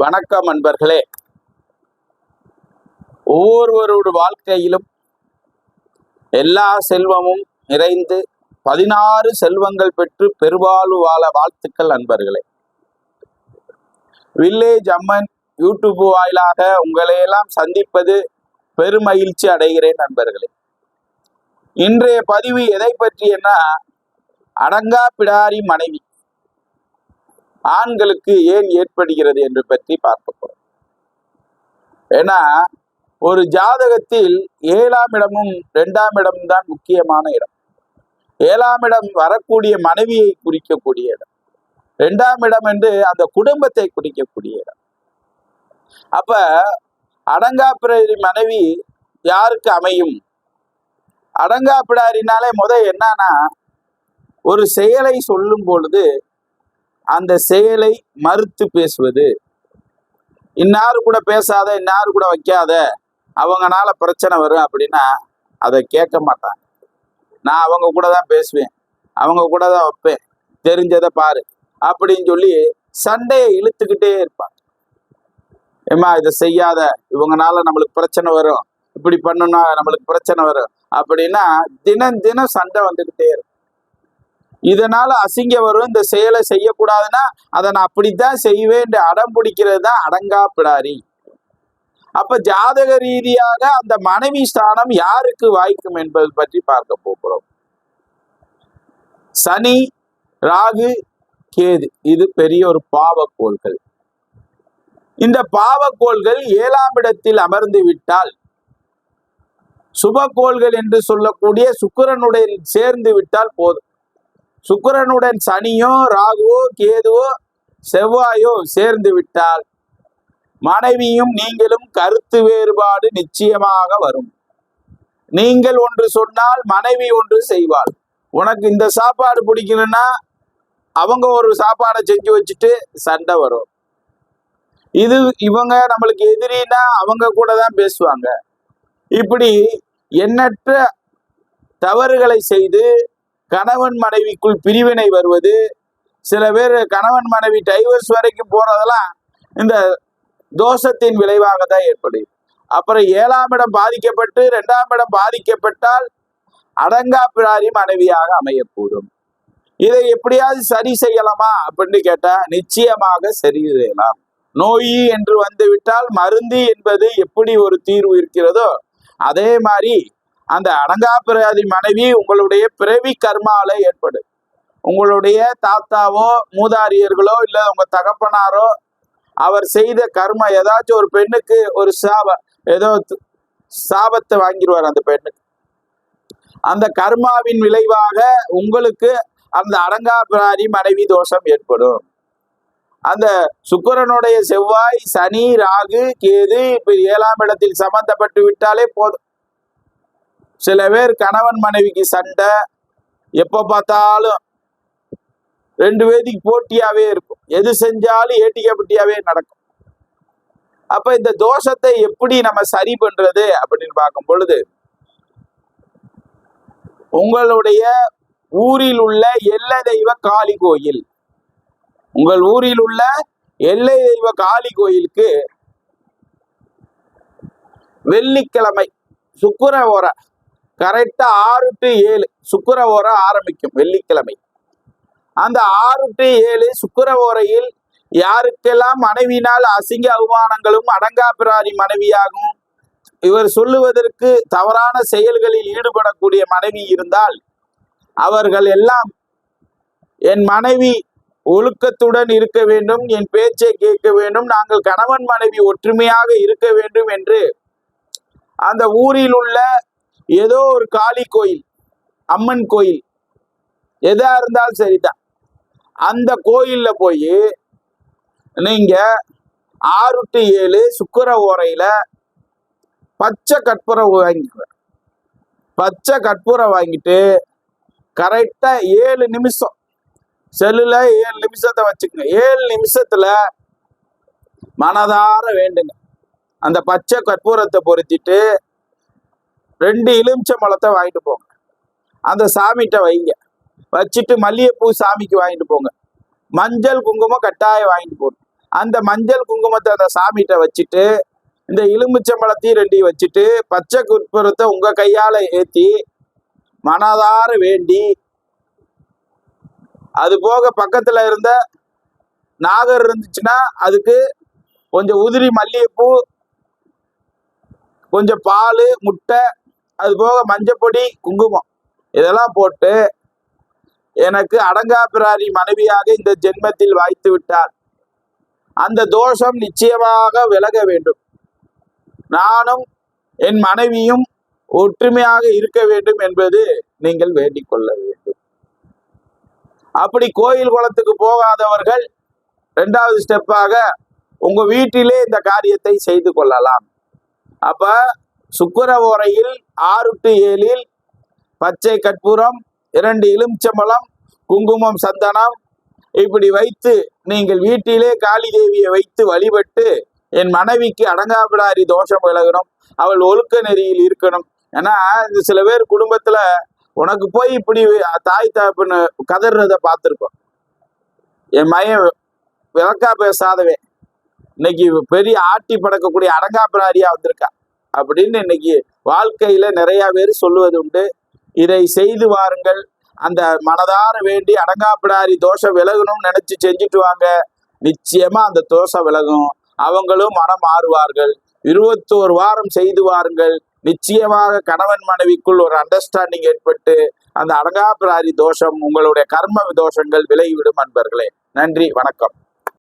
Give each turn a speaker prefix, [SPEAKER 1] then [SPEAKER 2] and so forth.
[SPEAKER 1] வணக்கம் அன்பர்களே. ஒவ்வொருவரோட வாழ்க்கையிலும் எல்லா செல்வமும் நிறைந்து பதினாறு செல்வங்கள் பெற்று பெருவாழ்வு வாழ வாழ்த்துக்கள் அன்பர்களே. வில்லேஜ் அம்மன் யூடியூப் வாயிலாக உங்களை எல்லாம் சந்திப்பது பெருமகிழ்ச்சி அடைகிறேன் நண்பர்களே இன்றைய பதிவு எதை பற்றியன்னா அடங்கா பிடாரி மனைவி. ஆண்களுக்கு ஏன் ஏற்படுகிறது என்று பற்றி பார்க்க போறோம். ஏன்னா ஒரு ஜாதகத்தில் ஏழாம் இடமும் இரண்டாம் இடமும் தான் முக்கியமான இடம். ஏழாம் இடம் வரக்கூடிய மனைவியை குறிக்கக்கூடிய இடம். இரண்டாம் இடம் என்று அந்த குடும்பத்தை குறிக்கக்கூடிய இடம். அப்ப அடங்காப்பிடாரி மனைவி யாருக்கு அமையும்? அடங்காப்பிடாரினாலே முத என்னன்னா ஒரு செயலை சொல்லும் பொழுது அந்த செயலை மறுத்து பேசுவது. இன்னாரு கூட பேசாத இன்னாரு கூட வைக்காத அவங்கனால பிரச்சனை வரும் அப்படின்னா அதை கேட்க மாட்டாங்க. நான் அவங்க கூட தான் பேசுவேன். அவங்க கூட தான் வைப்பேன். தெரிஞ்சதை பாரு. அப்படின்னு சொல்லி சண்டையை இழுத்துக்கிட்டே இருப்பாங்க. ஏம்மா இதை செய்யாத. இவங்கனால நம்மளுக்கு பிரச்சனை வரும். இப்படி பண்ணுனா நம்மளுக்கு பிரச்சனை வரும். அப்படின்னா தினம் தினம் சண்டை வந்துக்கிட்டே இருக்கும். இதனால அசிங்க வரும் இந்த செயலை செய்யக்கூடாதுன்னா அதை நான் அப்படித்தான் செய்வேன் அடம் பிடிக்கிறது தான் அடங்கா பிடாரி அப்ப ஜாதக ரீதியாக அந்த மனைவி ஸ்தானம் யாருக்கு வாய்க்கும் என்பது பற்றி பார்க்க போகிறோம். சனி ராகு கேது. இது பெரிய ஒரு பாவக்கோள்கள். இந்த பாவக்கோள்கள் ஏழாம் இடத்தில் அமர்ந்து விட்டால் சுபக்கோள்கள் என்று சொல்லக்கூடிய சுக்கரனுடன் சேர்ந்து விட்டால் போதும். சுக்கரனுடன் சனியோ ராகுவோ கேதுவோ செவ்வாயோ சேர்ந்து விட்டால் மனைவியும் நீங்களும் கருத்து வேறுபாடு நிச்சயமாக வரும். நீங்கள் ஒன்று சொன்னால் மனைவி ஒன்று செய்வாள். உனக்கு இந்த சாப்பாடு பிடிக்கணும்னா அவங்க ஒரு சாப்பாடை செஞ்சு வச்சுட்டு சண்டை வரும். இது இவங்க நம்மளுக்கு எதிரின்னா அவங்க கூட தான் பேசுவாங்க. இப்படி எண்ணற்ற தவறுகளை செய்து கணவன் மனைவிக்குள் பிரிவினை வருவது சில பேர் கணவன் மனைவி டைவர்ஸ் வரைக்கும் போறதெல்லாம் இந்த தோஷத்தின் விளைவாக தான் ஏற்படுது அப்புறம் ஏழாம் இடம் பாதிக்கப்பட்டு இரண்டாம் இடம் பாதிக்கப்பட்டால் அடங்கா பிழாரி மனைவியாக அமையக்கூடும். இதை எப்படியாவது சரி செய்யலாமா அப்படின்னு கேட்டா நிச்சயமாக சரி செய்யலாம். நோய் என்று வந்துவிட்டால் மருந்து என்பது எப்படி ஒரு தீர்வு இருக்கிறதோ அதே மாதிரி அந்த அடங்காப்பிராதி மனைவி உங்களுடைய பிறவி கர்மால ஏற்படும் உங்களுடைய தாத்தாவோ மூதாரியர்களோ இல்ல உங்க தகப்பனாரோ அவர் செய்த கர்ம ஏதாச்சும் ஒரு பெண்ணுக்கு ஒரு சாப ஏதோ சாபத்தை வாங்கிடுவார் அந்த பெண்ணுக்கு. அந்த கர்மாவின் விளைவாக உங்களுக்கு அந்த அடங்காபிராரி மனைவி தோஷம் ஏற்படும். அந்த சுக்கரனுடைய செவ்வாய் சனி ராகு கேது இப்ப ஏழாம் இடத்தில் சம்பந்தப்பட்டு விட்டாலே போதும். சில பேர் கணவன் மனைவிக்கு சண்டை எப்ப பார்த்தாலும் ரெண்டு பேருக்கு போட்டியாவே இருக்கும். எது செஞ்சாலும் ஏட்டிக்கப்பட்டியாவே நடக்கும். அப்ப இந்த தோஷத்தை எப்படி நம்ம சரி பண்றது அப்படின்னு பார்க்கும் பொழுது உங்களுடைய ஊரில் உள்ள எல்லை தெய்வ காளி கோயில் உங்கள் ஊரில் உள்ள எல்லை தெய்வ காளி கோயிலுக்கு வெள்ளிக்கிழமை சுக்கிர ஓரை கரெக்டா ஆறு டு ஏழு சுக்கர ஓரை ஆரம்பிக்கும் வெள்ளிக்கிழமை. அந்த ஆறு டு ஏழு சுக்கர ஓரையில் யாருக்கெல்லாம் மனைவினால் அசிங்க அவமானங்களும் அடங்கா பிராரி மனைவியாகும் இவர் சொல்லுவதற்கு தவறான செயல்களில் ஈடுபடக்கூடிய மனைவி இருந்தால் அவர்கள் எல்லாம் என் மனைவி ஒழுக்கத்துடன் இருக்க வேண்டும் என் பேச்சை கேட்க வேண்டும் நாங்கள் கணவன் மனைவி ஒற்றுமையாக இருக்க வேண்டும் என்று அந்த ஊரில் உள்ள ஏதோ ஒரு காளி கோயில் அம்மன் கோயில் எதா இருந்தாலும் சரிதான். அந்த கோயிலில் போய் நீங்கள் ஆறு டு ஏழு சுக்கர ஓரையில் பச்சை கற்பூரம் வாங்கிக்குவேன் பச்சை கற்பூரம் வாங்கிட்டு கரெக்டாக ஏழு நிமிஷம் செல்லில் ஏழு நிமிஷத்தை வச்சுக்கோங்க. ஏழு நிமிஷத்தில் மனதார வேண்டுங்க. அந்த பச்சை கற்பூரத்தை பொருத்திட்டு ரெண்டு எலுமிச்சை பழத்தை வாங்கிட்டு போங்க. அந்த சாமிகிட்ட வைங்க. வச்சுட்டு மல்லிகைப்பூ சாமிக்கு வாங்கிட்டு போங்க. மஞ்சள் குங்குமம் கட்டாயம் வாங்கிட்டு போகணும். அந்த மஞ்சள் குங்குமத்தை அந்த சாமிகிட்ட வச்சுட்டு இந்த எலுமிச்சம்பழத்தையும் ரெண்டையும் வச்சுட்டு பச்சை குற்புறத்தை உங்க கையால ஏத்தி மனதார வேண்டி அது போக பக்கத்துல இருந்த நாகர் இருந்துச்சுன்னா அதுக்கு கொஞ்சம் உதிரி மல்லிகைப்பூ கொஞ்சம் பால் முட்டை அது போக மஞ்சப்பொடி குங்குமம் இதெல்லாம் போட்டு எனக்கு அடங்காபிராரி மனைவியாக இந்த ஜென்மத்தில் வாய்த்து விட்டார். அந்த தோஷம் நிச்சயமாக விலக வேண்டும். நானும் என் மனைவியும் ஒற்றுமையாக இருக்க வேண்டும் என்பது நீங்கள் வேண்டிக் கொள்ள வேண்டும். அப்படி கோயில் குளத்துக்கு போகாதவர்கள் இரண்டாவது ஸ்டெப்பாக உங்க வீட்டிலே இந்த காரியத்தை செய்து கொள்ளலாம். அப்ப சுக்கர ஓரையில் ஆறு டு ஏழில் பச்சை கற்பூரம் இரண்டு எலுமிச்சம்பழம் குங்குமம் சந்தனம். இப்படி வைத்து நீங்கள் வீட்டிலே காளி தேவியை வைத்து வழிபட்டு என் மனைவிக்கு அடங்காபிடாரி தோஷம் விலகணும் அவள் ஒழுக்க நெறியில் இருக்கணும். ஏன்னா இந்த சில பேர் குடும்பத்துல உனக்கு போய் இப்படி தாய் தாப்புன்னு கதறத பார்த்துருக்கோம் என் மையன் விளக்கா பேசாதவே இன்னைக்கு பெரிய ஆட்டி படக்கக்கூடிய அடங்காபிடாரியா வந்திருக்கா. அப்படின்னு இன்னைக்கு வாழ்க்கையில நிறைய பேர் சொல்லுவது உண்டு. இதை செய்து வாருங்கள். அந்த மனதார வேண்டி அடங்காப்பிடாரி தோஷம் விலகணும்னு நினைச்சு செஞ்சுட்டு வாங்க. நிச்சயமா அந்த தோஷம் விலகும். அவங்களும் மனம் மாறுவார்கள். இருபத்தோரு வாரம் செய்து வாருங்கள். நிச்சயமாக கணவன் மனைவிக்குள் ஒரு அண்டர்ஸ்டாண்டிங் ஏற்பட்டு அந்த அடங்காப்பிராரி தோஷம் உங்களுடைய கர்ம தோஷங்கள் விலகிவிடும் அன்பர்களே. நன்றி வணக்கம்.